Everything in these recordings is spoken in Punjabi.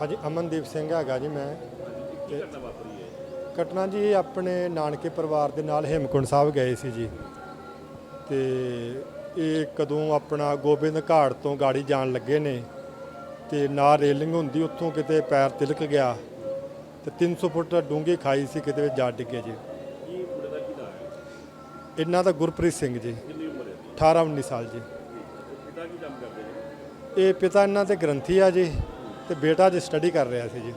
ਹਾਂਜੀ ਅਮਨਦੀਪ ਸਿੰਘ ਹੈਗਾ ਜੀ ਮੈਂ ਤੇ ਘਟਨਾ ਜੀ ਆਪਣੇ ਨਾਨਕੇ ਪਰਿਵਾਰ ਦੇ ਨਾਲ ਹੇਮਕੁੰਡ ਸਾਹਿਬ ਗਏ ਸੀ ਜੀ ਤੇ ਇਹ ਕਦੋਂ ਆਪਣਾ ਗੋਬਿੰਦ ਘਾਟ ਤੋਂ ਗਾੜੀ ਜਾਣ ਲੱਗੇ ਨੇ ਤੇ ਨਾ ਰੇਲਿੰਗ ਹੁੰਦੀ, ਉੱਥੋਂ ਕਿਤੇ ਪੈਰ ਤਿਲਕ ਗਿਆ ਤੇ 300 ਫੁੱਟ ਡੂੰਘੀ ਖਾਈ ਸੀ, ਕਿਤੇ ਵਿੱਚ ਜਾ ਡਿੱਗੇ ਜੀ। ਇਹਨਾਂ ਦਾ ਗੁਰਪ੍ਰੀਤ ਸਿੰਘ ਜੀ 18 19 ਸਾਲ ਜੀ। ਇਹ ਪਿਤਾ ਇਹਨਾਂ ਦੇ ਗ੍ਰੰਥੀ ਆ ਜੀ ਤੇ ਬੇਟਾ ਜੀ ਸਟੱਡੀ ਕਰ ਰਿਹਾ ਸੀ ਜੀ।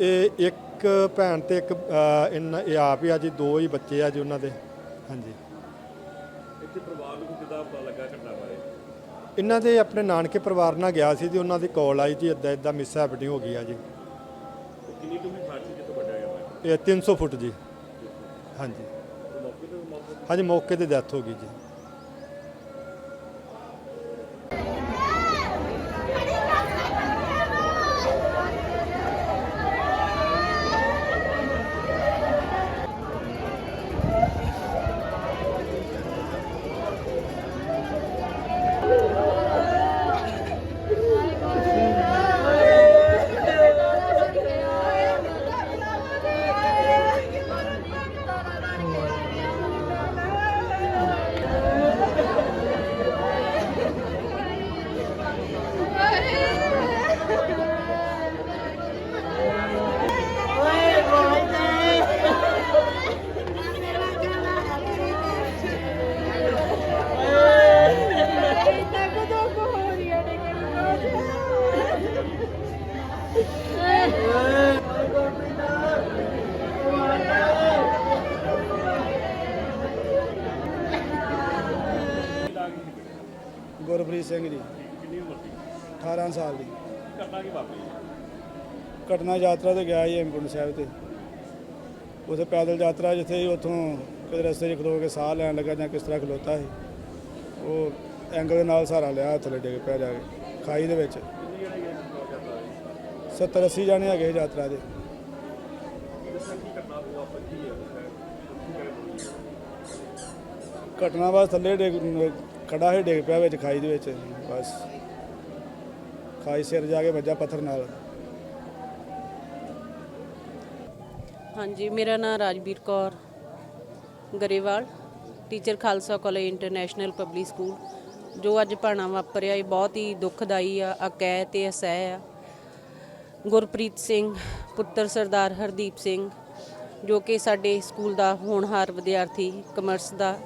ਇਹ ਇੱਕ ਭੈਣ ਤੇ ਇੱਕ ਇਹਨਾਂ, ਇਹ ਆਪ ਹੀ ਆ ਜੀ, ਦੋ ਹੀ ਬੱਚੇ ਆ ਜੀ ਉਹਨਾਂ ਦੇ। ਹਾਂਜੀ। ਇੱਥੇ ਪਰਿਵਾਰ ਨੂੰ ਕਿਦਾਂ ਪਤਾ ਲੱਗਾ ਘਟਨਾ ਬਾਰੇ ਇਹਨਾਂ ਦੇ ਆਪਣੇ ਨਾਨਕੇ ਪਰਿਵਾਰ ਨਾਲ ਗਿਆ ਸੀ ਜੀ, ਉਹਨਾਂ ਦੀ ਕਾਲ ਆਈ ਜੀ ਇਦਾਂ ਇਦਾਂ ਮਿਸ ਹੈਪਨਿੰਗ ਹੋ ਗਈ ਆ ਜੀ। ਉਹ ਕਿੰਨੀ ਡੂੰਘੀ ਖਾਟ ਸੀ ਜਿੱਥੋਂ ਵੱਡਿਆ ਗਿਆ ਇਹ 300 ਫੁੱਟ ਜੀ। ਹਾਂਜੀ। ਹਾਂਜੀ ਮੌਕੇ ਤੇ ਡੈਥ ਹੋ ਗਈ ਜੀ। ਗੁਰਪ੍ਰੀਤ ਸਿੰਘ ਜੀ। ਕਿੰਨੀ ਉਮਰ ਸੀ 18 ਸਾਲ ਦੀ। ਘਟਨਾ ਕੀ ਵਾਪਰੀ? ਘਟਨਾ ਯਾਤਰਾ ਤੇ ਗਿਆ ਜੀ ਹੇਮਕੁੰਟ ਸਾਹਿਬ ਤੇ। ਉਥੇ ਪੈਦਲ ਯਾਤਰਾ ਜਿੱਥੇ ਉਥੋਂ ਕਿਤੇ ਰਸਤੇ 'ਚ ਖਲੋ ਕੇ ਸਾਹ ਲੈਣ ਲੱਗਾ ਜਾਂ ਕਿਸ ਤਰ੍ਹਾਂ ਖਲੋਤਾ ਸੀ ਉਹ ਐਂਗਲ ਦੇ ਨਾਲ ਸਹਾਰਾ ਲਿਆ ਥੱਲੇ ਡਿੱਗ ਪਿਆ ਜਾ ਕੇ ਖਾਈ ਦੇ ਵਿੱਚ। 70 80 ਜਾਣੇ ਹੈਗੇ ਸੀ ਯਾਤਰਾ ਦੇ ਘਟਨਾ ਬਸ ਥੱਲੇ ਡਿੱਗ ਖੜਾ ਹੀ ਡਿੱਗ ਪਿਆ ਵਿੱਚ ਖਾਈ ਦੇ ਵਿੱਚ। ਬਸ। ਖਾਈ ਸਿਰ ਜਾ ਕੇ ਵੱਜਾ ਪੱਥਰ ਨਾਲ। ਹਾਂਜੀ, ਮੇਰਾ ਨਾਮ Rajveer Kaur Grewal, teacher Khalsa college international public school. ਜੋ ਅੱਜ ਭਾਣਾ ਵਾਪਰਿਆ, ਇਹ ਬਹੁਤ ਹੀ ਦੁਖਦਾਈ ਆ ਅਕੈ ਤੇ ਅਸਹਿ ਆ। ਗੁਰਪ੍ਰੀਤ ਸਿੰਘ, ਪੁੱਤਰ ਸਰਦਾਰ ਹਰਦੀਪ ਸਿੰਘ, ਜੋ ਕਿ ਸਾਡੇ ਸਕੂਲ ਦਾ ਹੋਣਹਾਰ ਵਿਦਿਆਰਥੀ, ਕਮਰਸ ਦਾ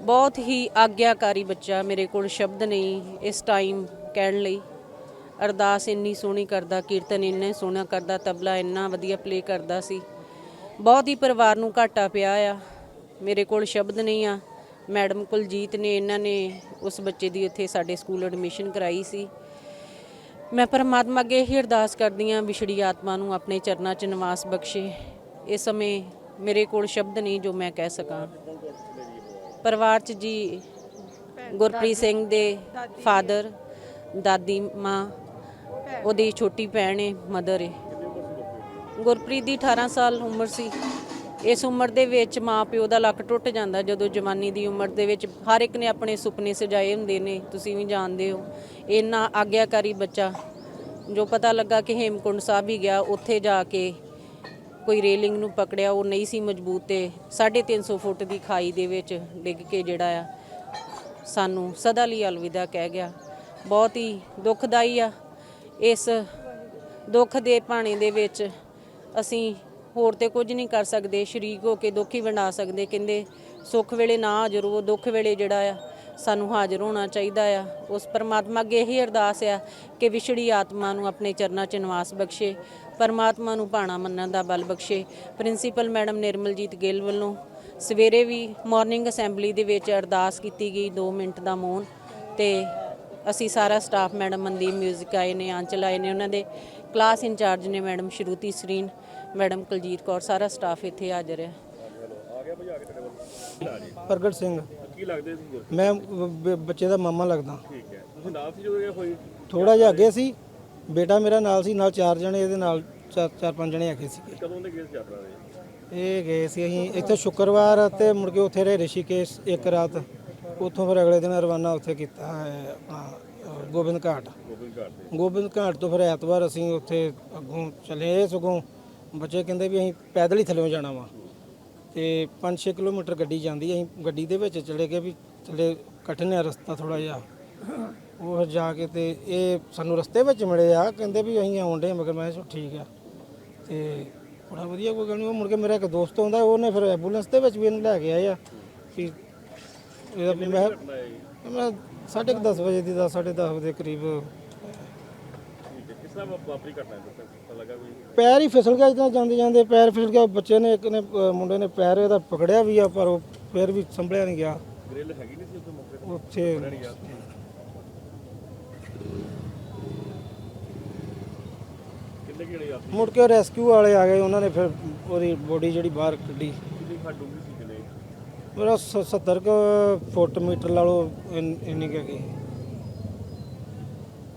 ਬਹੁਤ ਹੀ ਆਗਿਆਕਾਰੀ ਬੱਚਾ ਮੇਰੇ ਕੋਲ ਸ਼ਬਦ ਨਹੀਂ ਇਸ ਟਾਈਮ ਕਹਿਣ ਲਈ। ਅਰਦਾਸ ਇੰਨੀ ਸੋਹਣੀ ਕਰਦਾ, ਕੀਰਤਨ ਇੰਨਾ ਸੋਹਣਾ ਕਰਦਾ, ਤਬਲਾ ਇੰਨਾ ਵਧੀਆ ਪਲੇ ਕਰਦਾ ਸੀ। ਬਹੁਤ ਹੀ ਪਰਿਵਾਰ ਨੂੰ ਘਾਟਾ ਪਿਆ ਆ। ਮੇਰੇ ਕੋਲ ਸ਼ਬਦ ਨਹੀਂ ਆ। ਮੈਡਮ ਕੁਲਜੀਤ ਨੇ, ਇਹਨਾਂ ਨੇ ਉਸ ਬੱਚੇ ਦੀ ਉੱਥੇ ਸਾਡੇ ਸਕੂਲ ਐਡਮਿਸ਼ਨ ਕਰਾਈ ਸੀ। ਮੈਂ ਪਰਮਾਤਮਾ ਅੱਗੇ ਇਹ ਅਰਦਾਸ ਕਰਦੀ ਹਾਂ, ਵਿਛੜੀ ਆਤਮਾ ਨੂੰ ਆਪਣੇ ਚਰਨਾਂ 'ਚ ਨਿਵਾਸ ਬਖਸ਼ੇ। ਇਸ ਸਮੇਂ ਮੇਰੇ ਕੋਲ ਸ਼ਬਦ ਨਹੀਂ ਜੋ ਮੈਂ ਕਹਿ ਸਕਾਂ। ਪਰਿਵਾਰ 'ਚ ਜੀ ਗੁਰਪ੍ਰੀਤ ਸਿੰਘ ਦੇ ਫਾਦਰ ਦਾਦੀ ਮਾਂ ਉਹਦੀ ਛੋਟੀ ਭੈਣ ਹੈ ਮਦਰ ਹੈ ਗੁਰਪ੍ਰੀਤ ਦੀ 18 ਸਾਲ ਉਮਰ ਸੀ। ਇਸ ਉਮਰ ਦੇ ਵਿੱਚ ਮਾਂ ਪਿਓ ਦਾ ਲੱਕ ਟੁੱਟ ਜਾਂਦਾ ਜਦੋਂ ਜਵਾਨੀ ਦੀ ਉਮਰ ਦੇ ਵਿੱਚ ਹਰ ਇੱਕ ਨੇ ਆਪਣੇ ਸੁਪਨੇ ਸਜਾਏ ਹੁੰਦੇ ਨੇ ਤੁਸੀਂ ਵੀ ਜਾਣਦੇ ਹੋ। ਇੰਨਾ ਆਗਿਆਕਾਰੀ ਬੱਚਾ ਜੋ ਪਤਾ ਲੱਗਾ ਕਿ ਹੇਮਕੁੰਡ ਸਾਹਿਬ ਹੀ ਗਿਆ ਉੱਥੇ ਜਾ ਕੇ ਕੋਈ ਰੇਲਿੰਗ ਨੂੰ ਪਕੜਿਆ, ਉਹ ਨਹੀਂ ਸੀ ਮਜ਼ਬੂਤ ਤੇ 350 ਫੁੱਟ ਦੀ ਖਾਈ ਦੇ ਵਿੱਚ ਡਿੱਗ ਕੇ ਜਿਹੜਾ ਆ, ਸਾਨੂੰ ਸਦਾ ਲਈ ਅਲਵਿਦਾ ਕਹਿ ਗਿਆ। ਬਹੁਤ ਹੀ ਦੁਖਦਾਈ ਆ। ਇਸ ਦੁੱਖ ਦੇ ਪਾਣੀ ਦੇ ਵਿੱਚ ਅਸੀਂ ਹੋਰ ਤੇ ਕੁਝ ਨਹੀਂ ਕਰ ਸਕਦੇ, ਸ਼ਰੀਕ ਹੋ ਕੇ ਦੁੱਖ ਹੀ ਵੰਡਾ ਸਕਦੇ। ਕਹਿੰਦੇ ਸੁੱਖ ਵੇਲੇ ਨਾ ਹਾਜ਼ਰ ਹੋ ਦੁੱਖ ਵੇਲੇ ਜਿਹੜਾ ਆ, ਸਾਨੂੰ ਹਾਜ਼ਰ ਹੋਣਾ ਚਾਹੀਦਾ ਆ। ਉਸ ਪਰਮਾਤਮਾ ਅੱਗੇ ਇਹੀ ਅਰਦਾਸ ਆ ਕਿ ਵਿਛੜੀ ਆਤਮਾ ਨੂੰ ਆਪਣੇ ਚਰਨਾਂ 'ਚ ਨਿਵਾਸ ਬਖਸ਼ੇ। ਪਰਮਾਤਮਾ ਨੂੰ ਭਾਣਾ ਮੰਨਣ ਦਾ ਬਲ ਬਖਸ਼ੇ। ਪ੍ਰਿੰਸੀਪਲ ਮੈਡਮ ਨਿਰਮਲਜੀਤ ਗਿੱਲ ਵੱਲੋਂ ਸਵੇਰੇ ਵੀ ਮਾਰਨਿੰਗ ਅਸੈਂਬਲੀ ਦੇ ਵਿੱਚ ਅਰਦਾਸ ਕੀਤੀ ਗਈ 2 ਮਿੰਟ ਦਾ ਮੌਨ। ਤੇ ਅਸੀਂ ਸਾਰਾ ਸਟਾਫ ਮੈਡਮ ਮਨਦੀਪ ਮਿਊਜ਼ਿਕ ਆਏ ਨੇ ਆਂਚਲ ਆਏ ਨੇ ਉਹਨਾਂ ਦੇ ਕਲਾਸ ਇੰਚਾਰਜ ਨੇ ਮੈਡਮ ਸ਼ਰੂਤੀ ਸਰੀਨ ਮੈਡਮ ਕੁਲਜੀਤ ਕੌਰ ਸਾਰਾ ਸਟਾਫ ਇੱਥੇ ਹਾਜ਼ਰ ਹੈ। ਪ੍ਰਗਟ ਸਿੰਘ। ਕੀ ਲੱਗਦੇ ਸੀ? ਮੈਂ ਬੱਚੇ ਦਾ ਮਾਮਾ ਲੱਗਦਾ। ਠੀਕ ਹੈ। ਤੁਸੀਂ ਨਾਲ ਸੀ ਜਦੋਂ ਹੋਈ? ਥੋੜਾ ਜਿਹਾ ਅੱਗੇ ਸੀ। ਬੇਟਾ ਮੇਰਾ ਨਾਲ ਸੀ ਨਾਲ ਚਾਰ ਜਣੇ ਇਹਦੇ ਨਾਲ ਚਾਰ ਚਾਰ ਪੰਜ ਜਣੇ ਹੈਗੇ ਸੀ ਕਦੋਂ ਦੇ ਗਏ ਯਾਤਰਾ ਦੇ? ਇਹ ਗਏ ਸੀ ਅਸੀਂ ਇੱਥੇ ਸ਼ੁੱਕਰਵਾਰ ਤੇ ਮੁੜ ਕੇ ਉੱਥੇ ਰਹੇ ਰਿਸ਼ੀਕੇਸ਼ ਇੱਕ ਰਾਤ। ਉੱਥੋਂ ਫਿਰ ਅਗਲੇ ਦਿਨ ਰਵਾਨਾ ਉੱਥੇ ਕੀਤਾ ਆਪਣਾ, ਗੋਬਿੰਦ ਘਾਟ। ਗੋਬਿੰਦ ਘਾਟ ਤੇ ਗੋਬਿੰਦ ਘਾਟ ਤੋਂ ਫਿਰ ਐਤਵਾਰ ਅਸੀਂ ਉੱਥੇ ਅੱਗੋਂ ਚਲੇ ਸਗੋਂ। ਬੱਚੇ ਕਹਿੰਦੇ ਵੀ ਅਸੀਂ ਪੈਦਲ ਹੀ ਥੱਲੇ ਜਾਣਾ ਵਾ। ਤੇ 5-6 ਕਿਲੋਮੀਟਰ ਗੱਡੀ ਜਾਂਦੀ ਅਸੀਂ ਗੱਡੀ ਦੇ ਵਿੱਚ ਚਲੇ ਗਏ ਵੀ ਥੱਲੇ ਕਠਿਨ ਹੈ ਰਸਤਾ ਥੋੜਾ ਜਿਹਾ। ਉਹ ਫਿਰ ਜਾ ਕੇ ਤੇ ਇਹ ਸਾਨੂੰ ਰਸਤੇ ਵਿੱਚ ਮਿਲੇ ਆ ਕਹਿੰਦੇ ਵੀ ਅਸੀਂ ਆਉਂਦੇ ਮਗਰ ਮੈਂ ਕਿਹਾ ਚਲੋ ਠੀਕ ਆ। ਤੇ ਬੜਾ ਵਧੀਆ ਕੋਈ ਗੱਲ ਨਹੀਂ ਉਹ ਮੁੜ ਕੇ ਮੇਰਾ ਇੱਕ ਦੋਸਤ ਆਉਂਦਾ ਉਹਨੇ ਫਿਰ ਐਂਬੂਲੈਂਸ ਦੇ ਵਿੱਚ ਵੀ ਇਹਨੂੰ ਲੈ ਕੇ ਆਏ ਆ ਵੀ ਇਹਦਾ ਵੀ ਮੈਂ ਮੈਂ ਸਾਢੇ ਕੁ ਦਸ ਵਜੇ ਦੀ ਦਾ 10:30 ਵਜੇ ਦੇ ਕਰੀਬ। ਠੀਕ ਹੈ ਕਿਸ ਤਰ੍ਹਾਂ ਵਾ- ਵਾਪਰੀ ਘਟਨਾ ਹੈ ਦੱਸੋ ਪਤਾ ਲੱਗਾ ਕੋਈ? ਪੈਰ ਹੀ ਫਿਸਲ ਗਿਆ ਜਿੱਦਾਂ ਜਾਂਦੇ ਜਾਂਦੇ ਪੈਰ ਫਿਸਲ ਗਿਆ ਬੱਚੇ ਨੇ ਇੱਕ ਨੇ ਅ, ਮੁੰਡੇ ਨੇ ਪੈਰ ਇਹਦਾ ਪਕੜਿਆ ਵੀ ਆ ਪਰ ਉਹ ਫਿਰ ਵੀ ਸੰਭਲਿਆ ਨਹੀਂ ਗਿਆ। ਗ੍ਰਿਲ ਹੈਗੀ ਨਹੀਂ ਸੀ ਉੱਥੇ ਮੌਕੇ ਤੇ? ਉੱਥੇ ਕਿਹੜੇ ਯਾਤਰੀ ਮੁੜ ਕੇ ਰੈਸਕਿਊ ਵਾਲੇ ਆ ਗਏ, ਉਹਨਾਂ ਨੇ ਫਿਰ ਉਹਦੀ ਬੋਡੀ ਜਿਹੜੀ ਬਾਹਰ ਕੱਢੀ। ਕਿੰਨੀ ਖਾ ਡੂੰਗੀ ਸੀ ਕਿੰਨੇ ਮੇਰਾ 70 ਕੁ ਫੁੱਟ ਮੀਟਰ ਲਾ ਲਓ, ਇੰਨ- ਇੰਨੀ ਕੁ ਹੈਗੀ।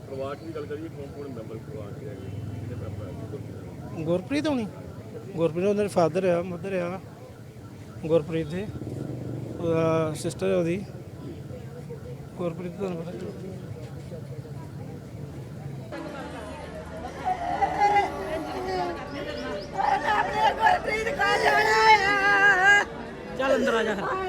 ਪਰਿਵਾਰ ਦੀ ਗੱਲ ਕਰੀਏ ਕੌਣ ਕੌਣ ਮੈਂਬਰ ਪਰਿਵਾਰ ਦੇ ਹੈਗੇ ਕਿੰਨੇ ਮੈਂਬਰ ਹੈ ਗੁਰਪ੍ਰੀਤ ਦੇ? ਗੁਰਪ੍ਰੀਤ ਹੋਣੀ? ਗੁਰਪ੍ਰੀਤ ਉਹਨਾਂ ਦੇ ਫਾਦਰ ਆ ਮਦਰ ਆ। ਗੁਰਪ੍ਰੀਤ ਦੇ, ਉਹਦਾ ਸਿਸਟਰ ਉਹਦੀ। ਗੁਰਪ੍ਰੀਤ ਤੁਹਾਨੂੰ ਪਤਾ ਆਪਣੇ ਗੁਰਪ੍ਰੀਤ ਕੋ ਜਾਣਾ ਆ ਚੱਲ ਅੰਦਰ ਆ